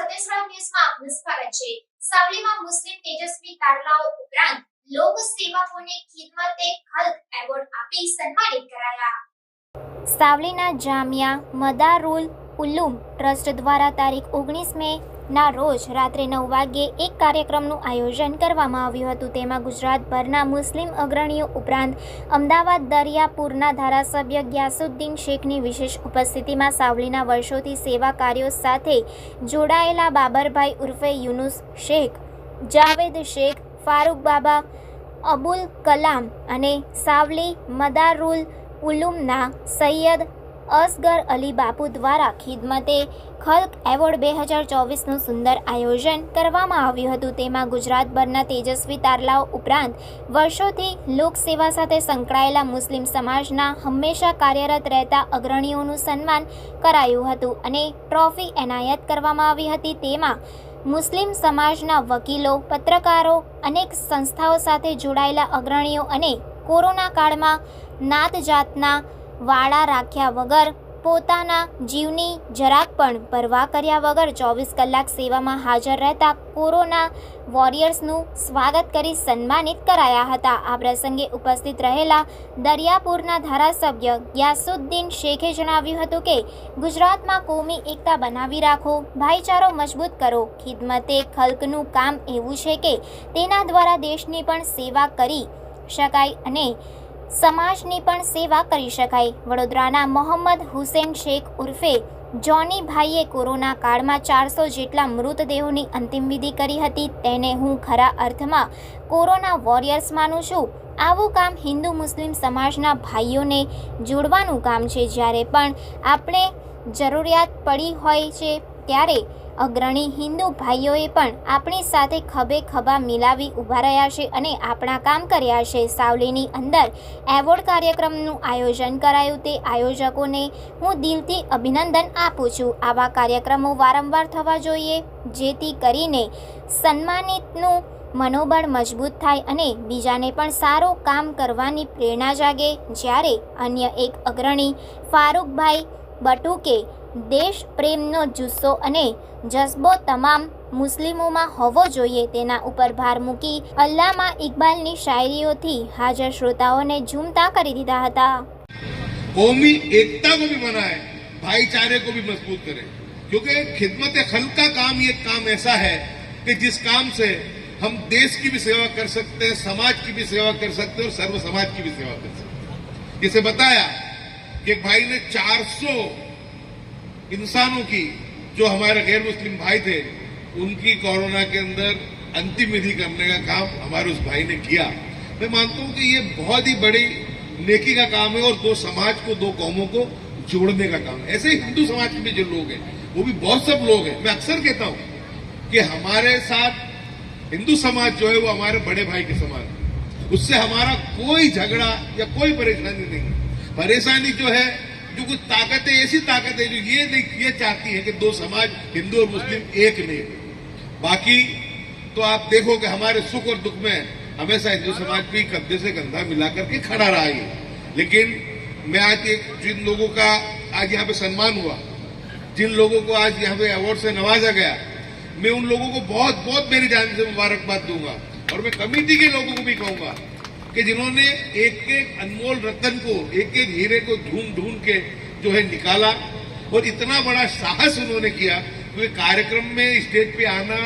આપનું સ્વાગત છે સાવલીમાં મુસ્લિમ તેજસ્વી તારલાઓ ઉપરાંત લોક સેવકોને ખિદમતે ખલ્ક એવોર્ડ આપી સન્માનિત કરાયા. સાવલીના જામિયા મદારુલ ઉલુમ ટ્રસ્ટ દ્વારા તારીખ ઓગણીસ મે ના, રોજ રાત્રે નવ વાગ્યે એક કાર્યક્રમનું આયોજન કરવામાં આવ્યું હતું. તેમાં ગુજરાતભરના મુસ્લિમ અગ્રણીઓ ઉપરાંત અમદાવાદ દરિયાપુરના ધારાસભ્ય ગ્યાસુદ્દીન શેખની વિશેષ ઉપસ્થિતિમાં સાવલીના વર્ષોથી સેવા કાર્યો સાથે જોડાયેલા બાબરભાઈ ઉર્ફે યુનુસ શેખ, જાવેદ શેખ, ફારૂક બાબા, અબુલ કલામ અને સાવલી મદારુલ ઉલુમના સૈયદ અસગર અલી બાપુ દ્વારા ખિદમતે ખલ્ક એવોર્ડ બે હજાર ચોવીસનું સુંદર આયોજન કરવામાં આવ્યું હતું. તેમાં ગુજરાતભરના તેજસ્વી તારલાઓ ઉપરાંત વર્ષોથી લોકસેવા સાથે સંકળાયેલા મુસ્લિમ સમાજના હંમેશા કાર્યરત રહેતા અગ્રણીઓનું સન્માન કરાયું હતું અને ટ્રોફી એનાયત કરવામાં આવી હતી. તેમાં મુસ્લિમ સમાજના વકીલો, પત્રકારો, અનેક સંસ્થાઓ સાથે જોડાયેલા અગ્રણીઓ અને કોરોના કાળમાં નાત જાતના વાળા રાખ્યા વગર, પોતાના જીવની જરાક પણ પરવા કર્યા વગર ચોવીસ કલાક સેવામાં હાજર રહેતા કોરોના વોરિયર્સનું સ્વાગત કરી સન્માનિત કરાયા હતા. આ પ્રસંગે ઉપસ્થિત રહેલા દરિયાપુરના ધારાસભ્ય ગ્યાસુદ્દીન શેખે જણાવ્યું હતું કે, ગુજરાતમાં કોમી એકતા બનાવી રાખો, ભાઈચારો મજબૂત કરો. ખિદમતે ખલ્કનું કામ એવું છે કે, તેના દ્વારા દેશની પણ સેવા કરી શકાય અને સમાજની પણ સેવા કરી શકાય. વડોદરાના મોહમ્મદ હુસેન શેખ ઉર્ફે જોની ભાઈએ કોરોના કાળમાં ચારસો જેટલા મૃતદેહોની અંતિમ વિધિ કરી હતી. તેને હું ખરા અર્થમાં કોરોના વોરિયર્સ માનું છું. આવું કામ હિન્દુ મુસ્લિમ સમાજના ભાઈઓને જોડવાનું કામ છે. જ્યારે પણ આપણે જરૂરિયાત પડી હોય છે, ત્યારે અગ્રણી હિન્દુ ભાઈઓએ પણ આપણી સાથે ખભે ખભા મિલાવી ઊભા રહ્યા છે અને આપણા કામ કર્યા છે. સાવલીની અંદર એવોર્ડ કાર્યક્રમનું આયોજન કરાયું તે આયોજકોને હું દિલથી અભિનંદન આપું છું. આવા કાર્યક્રમો વારંવાર થવા જોઈએ, જેથી કરીને સન્માનિતનું મનોબળ મજબૂત થાય અને બીજાને પણ સારું કામ કરવાની પ્રેરણા જાગે. જ્યારે અન્ય એક અગ્રણી ફારૂકભાઈ બટુકે દેશ પ્રેમનો જુસ્સો અને જજ્બો તમામ મુસ્લિમોમાં હોવો જોઈએ તેના ઉપર ભાર મૂકી અલ્લામા ઇકબાલની શાયરીઓથી હાજર શ્રોતાઓને ઝૂમતા કરી દીધા હતા कौमी एकता को भी बनाए भाईचारे को भी मजबूत करे क्योंकि खिदमत खल्क का काम ये काम ऐसा है कि जिस काम से हम देश की भी सेवा कर सकते हैं समाज की भी सेवा कर सकते हैं और सर्व समाज की भी सेवा कर सकते हैं जिसे बताया कि एक भाई ने 400 इंसानों की, जो हमारे गैर मुस्लिम भाई थे, उनकी कोरोना के अंदर अंतिम विधि करने का काम हमारे उस भाई ने किया। मैं मानता हूँ कि ये बहुत ही बड़ी नेकी का काम है और दो समाज को, दो कौमों को जोड़ने का काम है। ऐसे ही हिंदू समाज के भी जो लोग हैं, वो भी बहुत सब लोग हैं। मैं अक्सर कहता हूँ कि हमारे साथ हिंदू समाज जो है, वो हमारे बड़े भाई के समान है। उससे हमारा कोई झगड़ा या कोई परेशानी नहीं है। परेशानी जो है जो कुछ ताकतें ऐसी ताकत है जो ये ये चाहती है कि दो समाज, हिंदू और मुस्लिम एक नहीं बाकी तो आप देखो कि हमारे सुख और दुख में हमेशा हिंदू समाज भी कंधे से कंधा मिला करके खड़ा रहा है। लेकिन मैं आज एक, जिन लोगों का आज यहाँ पे सम्मान हुआ, जिन लोगों को आज यहाँ पे अवार्ड से नवाजा गया, मैं उन लोगों को बहुत बहुत मेरी जान से मुबारकबाद दूँगा और मैं कमेटी के लोगों को भी कहूँगा कि जिन्होंने एक एक अनमोल रतन को एक एक हीरे को ढूंढ ढूंढ के जो है निकाला और इतना बड़ा साहस उन्होंने किया, क्योंकि तो कार्यक्रम में स्टेज पे आना,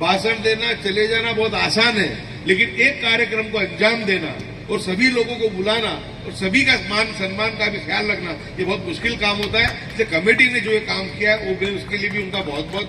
भाषण देना, चले जाना बहुत आसान है, लेकिन एक कार्यक्रम को अंजाम देना और सभी लोगों को बुलाना और सभी का मान सम्मान का भी ख्याल रखना, ये बहुत मुश्किल काम होता है। इसलिए कमेटी ने जो ये काम किया है, वो उसके लिए भी उनका बहुत बहुत